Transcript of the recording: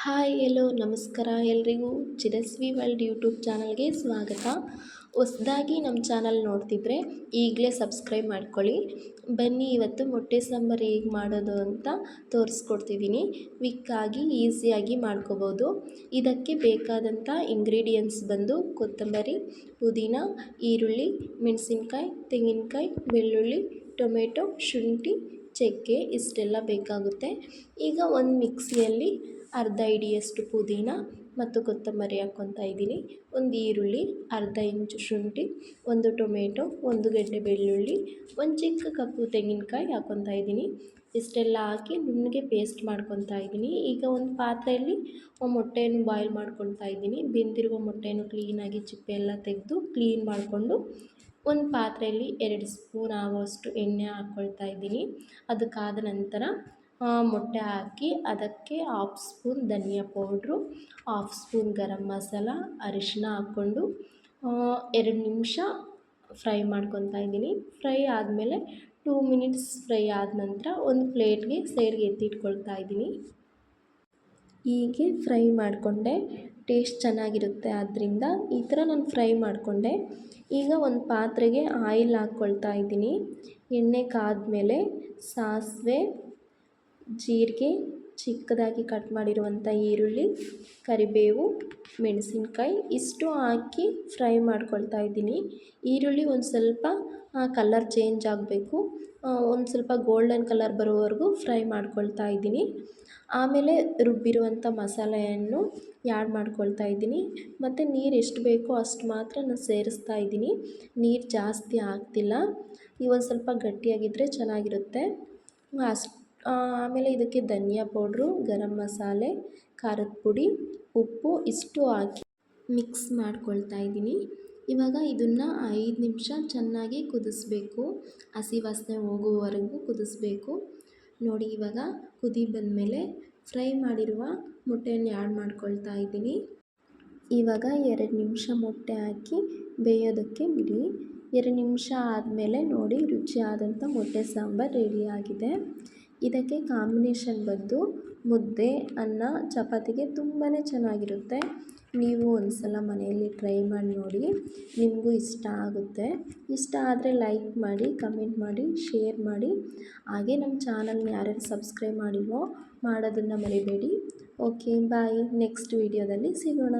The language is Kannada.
ಹಾಯ್, ಎಲ್ಲೋ ನಮಸ್ಕಾರ. ಎಲ್ರಿಗೂ ಚಿರಸ್ವಿ ವರ್ಲ್ಡ್ ಯೂಟ್ಯೂಬ್ ಚಾನಲ್ಗೆ ಸ್ವಾಗತ. ಹೊಸದಾಗಿ ನಮ್ಮ ಚಾನಲ್ ನೋಡ್ತಿದ್ರೆ ಈಗಲೇ ಸಬ್ಸ್ಕ್ರೈಬ್ ಮಾಡ್ಕೊಳ್ಳಿ. ಬನ್ನಿ, ಇವತ್ತು ಮೊಟ್ಟೆ ಸಾಂಬಾರು ಹೇಗೆ ಮಾಡೋದು ಅಂತ ತೋರಿಸ್ಕೊಡ್ತಿದ್ದೀನಿ. ವಿಕ್ಕಾಗಿ ಈಸಿಯಾಗಿ ಮಾಡ್ಕೋಬೋದು. ಇದಕ್ಕೆ ಬೇಕಾದಂಥ ಇಂಗ್ರೀಡಿಯೆಂಟ್ಸ್ ಬಂದು ಕೊತ್ತಂಬರಿ, ಪುದೀನ, ಈರುಳ್ಳಿ, ಮೆಣಸಿನ್ಕಾಯಿ, ತೆಂಗಿನಕಾಯಿ, ಬೆಳ್ಳುಳ್ಳಿ, ಟೊಮೆಟೊ, ಶುಂಠಿ, ಚಕ್ಕೆ, ಇಷ್ಟೆಲ್ಲ ಬೇಕಾಗುತ್ತೆ. ಈಗ ಒಂದು ಮಿಕ್ಸಿಯಲ್ಲಿ ಅರ್ಧ ಹಿಡಿಯಷ್ಟು ಪುದೀನ ಮತ್ತು ಕೊತ್ತಂಬರಿ ಹಾಕ್ಕೊತಾ ಇದ್ದೀನಿ. ಒಂದು ಈರುಳ್ಳಿ, ಅರ್ಧ ಇಂಚು ಶುಂಠಿ, ಒಂದು ಟೊಮೆಟೊ, ಒಂದು ಗೆಡ್ಡೆ ಬೆಳ್ಳುಳ್ಳಿ, ಒಂದು ಚಿಕ್ಕ ಕಪ್ಪು ತೆಂಗಿನಕಾಯಿ ಹಾಕ್ಕೊತಾ ಇದ್ದೀನಿ. ಇಷ್ಟೆಲ್ಲ ಹಾಕಿ ನುಣ್ಣಗೆ ಪೇಸ್ಟ್ ಮಾಡ್ಕೊತಾ ಇದ್ದೀನಿ. ಈಗ ಒಂದು ಪಾತ್ರೆಯಲ್ಲಿ ಮೊಟ್ಟೆಯನ್ನು ಬಾಯ್ಲ್ ಮಾಡ್ಕೊಳ್ತಾ ಇದ್ದೀನಿ. ಬೆಂದಿರುವ ಮೊಟ್ಟೆಯನ್ನು ಕ್ಲೀನಾಗಿ ಚಿಪ್ಪೆ ಎಲ್ಲ ತೆಗೆದು ಕ್ಲೀನ್ ಮಾಡಿಕೊಂಡು ಒಂದು ಪಾತ್ರೆಯಲ್ಲಿ ಎರಡು ಸ್ಪೂನ್ ಆಗುವಷ್ಟು ಎಣ್ಣೆ ಹಾಕ್ಕೊಳ್ತಾ ಇದ್ದೀನಿ. ಅದಕ್ಕಾದ ನಂತರ ಮೊಟ್ಟೆ ಹಾಕಿ ಅದಕ್ಕೆ ಹಾಫ್ ಸ್ಪೂನ್ ಧನಿಯಾ powder half spoon garam masala ಅರಿಶಿನ ಹಾಕ್ಕೊಂಡು ಎರಡು ನಿಮಿಷ ಫ್ರೈ ಮಾಡ್ಕೊತಾ ಇದ್ದೀನಿ. ಫ್ರೈ ಆದಮೇಲೆ ಟೂ ಮಿನಿಟ್ಸ್ ಫ್ರೈ ಆದ ನಂತರ ಒಂದು ಪ್ಲೇಟ್ಗೆ ಸೈಡ್ಗೆ ಎತ್ತಿಟ್ಕೊಳ್ತಾ ಇದ್ದೀನಿ. ಹೀಗೆ ಫ್ರೈ ಮಾಡಿಕೊಂಡೆ. ಟೇಸ್ಟ್ ಚೆನ್ನಾಗಿರುತ್ತೆ ಆದ್ದರಿಂದ ಈ ಥರ ನಾನು ಫ್ರೈ ಮಾಡಿಕೊಂಡೆ. ಈಗ ಒಂದು ಪಾತ್ರೆಗೆ ಆಯಿಲ್ ಹಾಕ್ಕೊಳ್ತಾ ಇದ್ದೀನಿ. ಎಣ್ಣೆ ಕಾದ್ಮೇಲೆ ಸಾಸಿವೆ ಜೀರಿಗೆ, ಚಿಕ್ಕದಾಗಿ ಕಟ್ ಮಾಡಿರುವಂಥ ಈರುಳ್ಳಿ, ಕರಿಬೇವು, ಮೆಣಸಿನ್ಕಾಯಿ ಇಷ್ಟು ಹಾಕಿ ಫ್ರೈ ಮಾಡ್ಕೊಳ್ತಾ ಇದ್ದೀನಿ. ಈರುಳ್ಳಿ ಒಂದು ಸ್ವಲ್ಪ ಕಲರ್ ಚೇಂಜ್ ಆಗಬೇಕು. ಒಂದು ಸ್ವಲ್ಪ ಗೋಲ್ಡನ್ ಕಲರ್ ಬರೋವರೆಗೂ ಫ್ರೈ ಮಾಡ್ಕೊಳ್ತಾ ಇದ್ದೀನಿ. ಆಮೇಲೆ ರುಬ್ಬಿರುವಂಥ ಮಸಾಲೆಯನ್ನು ಯಾಡ್ ಮಾಡ್ಕೊಳ್ತಾ ಇದ್ದೀನಿ. ಮತ್ತು ನೀರು ಎಷ್ಟು ಬೇಕೋ ಅಷ್ಟು ಮಾತ್ರ ನಾನು ಸೇರಿಸ್ತಾ ಇದ್ದೀನಿ. ನೀರು ಜಾಸ್ತಿ ಆಗ್ತಿಲ್ಲ. ಈ ಒಂದು ಸ್ವಲ್ಪ ಗಟ್ಟಿಯಾಗಿದ್ದರೆ ಚೆನ್ನಾಗಿರುತ್ತೆ. ಅಷ್ಟು ಆಮೇಲೆ ಇದಕ್ಕೆ ಧನಿಯಾ ಪೌಡ್ರು, ಗರಂ ಮಸಾಲೆ, ಖಾರದ ಪುಡಿ, ಉಪ್ಪು ಇಷ್ಟು ಹಾಕಿ ಮಿಕ್ಸ್ ಮಾಡ್ಕೊಳ್ತಾ ಇದ್ದೀನಿ. ಇವಾಗ ಇದನ್ನು ಐದು ನಿಮಿಷ ಚೆನ್ನಾಗಿ ಕುದಿಸ್ಬೇಕು. ಹಸಿ ವಾಸನೆ ಹೋಗುವವರೆಗೂ ಕುದಿಸ್ಬೇಕು. ನೋಡಿ, ಇವಾಗ ಕುದಿ ಬಂದಮೇಲೆ ಫ್ರೈ ಮಾಡಿರುವ ಮೊಟ್ಟೆಯನ್ನು ಆ್ಯಡ್ ಮಾಡ್ಕೊಳ್ತಾ ಇದ್ದೀನಿ. ಇವಾಗ ಎರಡು ನಿಮಿಷ ಮೊಟ್ಟೆ ಹಾಕಿ ಬೇಯೋದಕ್ಕೆ ಬಿಡಿ. ಎರಡು ನಿಮಿಷ ಆದಮೇಲೆ ನೋಡಿ, ರುಚಿಯಾದಂಥ ಮೊಟ್ಟೆ ಸಾಂಬಾರು ರೆಡಿಯಾಗಿದೆ ಇದಕ್ಕೆ ಕಾಂಬಿನೇಷನ್ ಬಂದು ಮುದ್ದೆ, ಅನ್ನ, ಚಪಾತಿಗೆ ತುಂಬಾ ಚೆನ್ನಾಗಿರುತ್ತೆ. ನೀವು ಒಂದು ಸಲ ಮನೆಯಲ್ಲಿ ಟ್ರೈ ಮಾಡಿ ನೋಡಿ, ನಿಮಗೂ ಇಷ್ಟ ಆಗುತ್ತೆ. ಇಷ್ಟ ಆದರೆ ಲೈಕ್ ಮಾಡಿ ಕಮೆಂಟ್ ಮಾಡಿ ಶೇರ್ ಮಾಡಿ. ಹಾಗೆ ನಮ್ಮ ಚಾನಲ್ನ ಯಾರ್ಯಾರು ಸಬ್ಸ್ಕ್ರೈಬ್ ಮಾಡಿಲ್ವೋ ಮಾಡೋದನ್ನು ಮರಿಬೇಡಿ. ಓಕೆ ಬಾಯ್ ನೆಕ್ಸ್ಟ್ ವೀಡಿಯೋದಲ್ಲಿ ಸಿಗೋಣ.